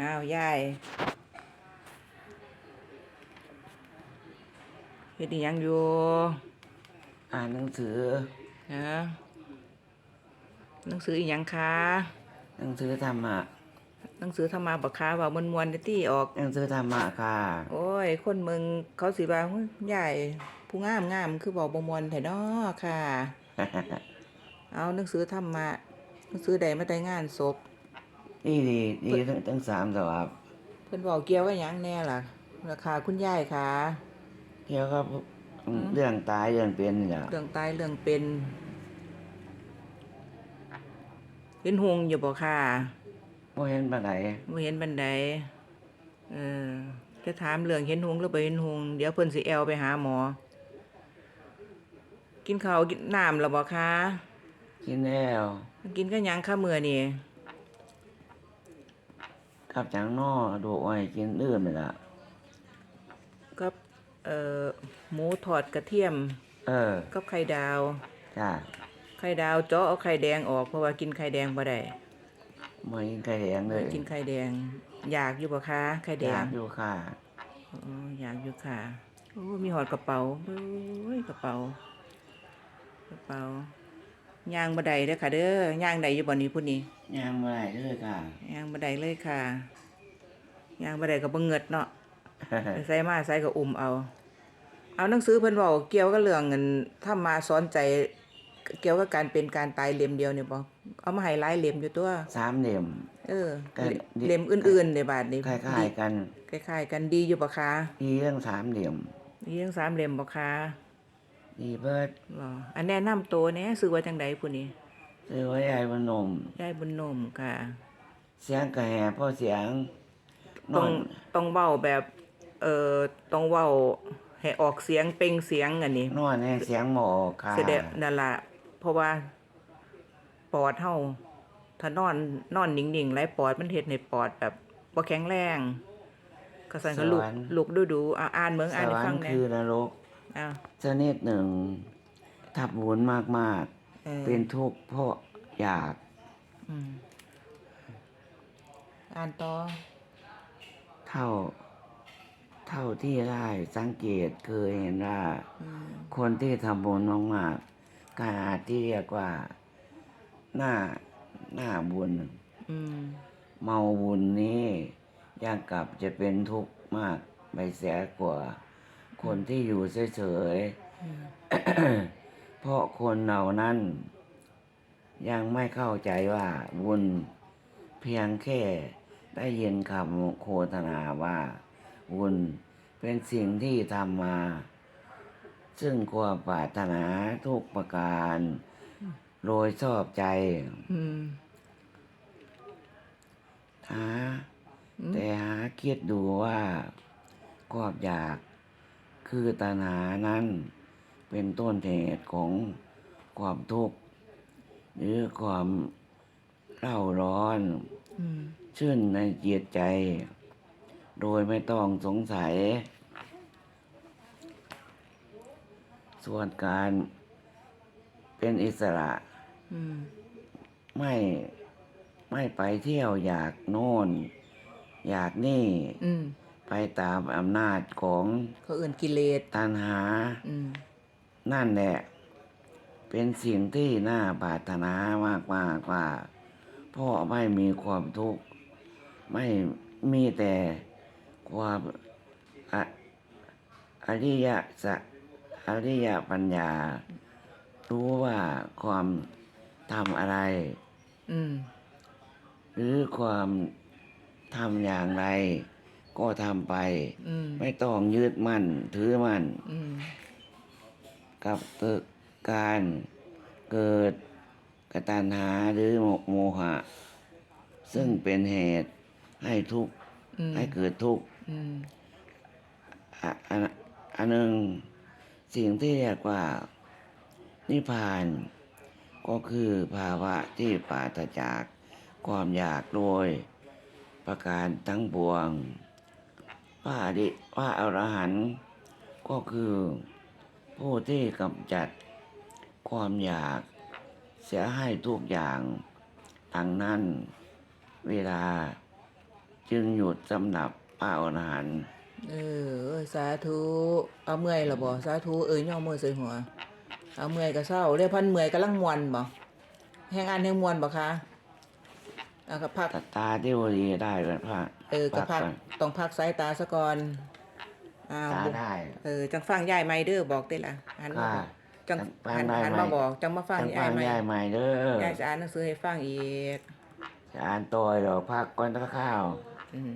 อ้าวยายเฮ็ดอีหยังอยู่อ่านหนังสือ ฮะหนังสืออีหยังคะหนังสือธรรมะ หนังสือธรรมะบักคาว่ามวนๆเด้อตี้ออก หนังสือธรรมะค่ะ โอ้ย คนเมืองเขาสิว่าเฮ้ยยายผู้งามงามคือบอกบ่มวนแท้น้อค่ะ เอาหนังสือธรรมะหนังสือใดมาแต่งานศพ นี่ดีดีทั้งทั้งสามสวบเพิ่นบอกเกี่ยวกับหยังแน่ล่ะ ราคาคุณยายค่ะ เกี่ยวกับเรื่องตายเรื่องเป็นนี่แหละเรื่องตายเรื่องเป็นเห็นหงอยู่บ่ค่ะบ่เห็นปานใดบ่เห็นบันไดเออจะถามเรื่องเห็นหงหรือบ่เห็นหงเดี๋ยวเพิ่นสิแอวไปหาหมอ กินข้าวกินน้ำแล้วบ่คะกินแล้วกินก็ยังค่ะมื้อนี่ กับจังนอดูอ้อยกินอื่นนี่ล่ะกับเอ่อหมูทอดกระเทียมเออกับไข่ดาว จ้าไข่ดาวเจาะเอาไข่แดงออกเพราะว่ากินไข่แดงบ่ได้บ่กินไก่แดงเลยกินไข่แดง อยากอยู่บ่คะไข่แดอยางกอยู่ค่ะอ๋ออยากอยู่ค่ะ โอ้ มีหอดกระเป๋าโอ้ยกระเป๋า กระเป๋า ย่างบ่ได้เด้อค่ะเด้อย่างได้อยู่บ่นี้พุ่นนี้ยังบ่ได้เลยค่ะย่างบ่ได้เลยค่ะย่างบ่ได้ก็บ่เงิดเนาะใส่มาใส่ก็อุ้มเอา เอาหนังสือเพิ่นเว้าเกี่ยวกับเรื่องเงินธรรมะสอนใจเกี่ยวกับการเป็นการตายเล่มเดียวนี่บ่เอามาให้หลายเล่มอยู่ตัวสามเหลี่ยมเออก็ดิเล่มอื่นๆในบาดนี้คล้ายๆกันคล้ายๆกันดีอยู่บ่คะมีเรื่องสามเหลี่ยมดีทั้งสามเล่มบ่คะ ดีเบิดบ่อันแนะนำตัวแหน่ชื่อว่าจังไดผู้นี้ซื้อไว้ยายบนมยายบุญนมค่ะ เสียงกระแหบเพราะเสียงนต้อองนต้องเว้าแบบ เอ่อต้องเว้าให้ออกเสียงเปล่งเสียงอันนี้นอนให้เสียงหมออกค่ะแสดงนั่นล่ะเพราะว่าปอดเฮาถ้านอนนอนนิ่งๆไหลปอดมันเฮ็ดให้ปอดแบบบ่แข็งแรงก็สั่นก็ลุกลุกดูๆอ่าอ่านเมืองสอ่านให้วรฟัรงค์แหน่ คือนรก อ้าวชนิดหนึ่งทับหุนมากเออๆ เป็นทุกข์เพราะอยาก อืมอ่านต่อเท่า เท่าที่ได้สังเกตเคยเห็นว่า อืมคนที่ทำบุญมากๆการอาจที่เรียกว่า หน้าหน้าบุญ อืมเมาบุญนี้ยังกลับจะเป็นทุกข์มากไปเสียกว่า คนที่อยู่เฉยอืมๆเพราะคนเหล่านั้น ยังไม่เข้าใจว่าบุญเพียงแค่ได้ยินคำโฆษณาว่าบุญเป็นสิ่งที่ทำมา ซึ่งความปรารถนาทุกประการโดยชอบใจอืมหาแต่หาคิดดูว่าความอยาก คือตัณหานั้น เป็นต้นเหตุของความทุกข์หรือความเร่าร้อนอชื่นในจิตใจ โดยไม่ต้องสงสัย ส่วนการเป็นอิสระมไม่ไม่ไปเที่ยวอยากโน่น อยากนี่ ไปตามอำนาจของเขาเอื่นกิเลสตัณหาอืมนั่นแหละ เป็นสิ่งที่น่าปรารถนามากมากว่าเพราะไม่มีความทุกข์ ไม่มีแต่ความอะอริยสัจอริยปัญญา รู้ว่าความทำอะไรอืมหรือความทำอย่างไร ก็ทำไปอืมไม่ต้องยึดมั่น ถือมั่นอืมกับเกิดการเกิดกตัญหาหรือโมหะ ซึ่งเป็นเหตุให้ทุกข์อืมให้เกิดทุกข์อืมอะอันอันหนึ่งสิ่งที่เรียกว่า นิพพาน ก็คือภาวะที่ปราศจากความอยากโดยประการทั้งปวง พระอริพระอรหันต์ก็คือผู้ที่กำจัดความอยากเสียให้ทุกอย่างดังนั้นเวลาจึงหยุดสำหรับพระอรหันต์เออ สาธุ เอาเมื่อยและบ่สาธุ เอ้ยย่อเมือใส่หัว เอาเมื่อยก็เศร้าเรียกพันเมื่อยกำลังมวนบ่แห่งอันแห่งมวนบ่คะ อาก็พักตาตาที่วดีได้เป็นพระเออก็พักก่อนต้องพักสายตาซะก่อนอ้าวตาได้เออจังฟังยายไม่เด้อบอกได้ล่ะหันมาค่ะบอกจังฟังหันได้หันไหมมาบอกจังมาฟังทั้งยาฟัยงไม่ยายใหม่เด้อยายจะอ่านหนังสือให้ฟังอีกจะอ่านตัวเดี๋ยวพักก่อนตะข้าว อืม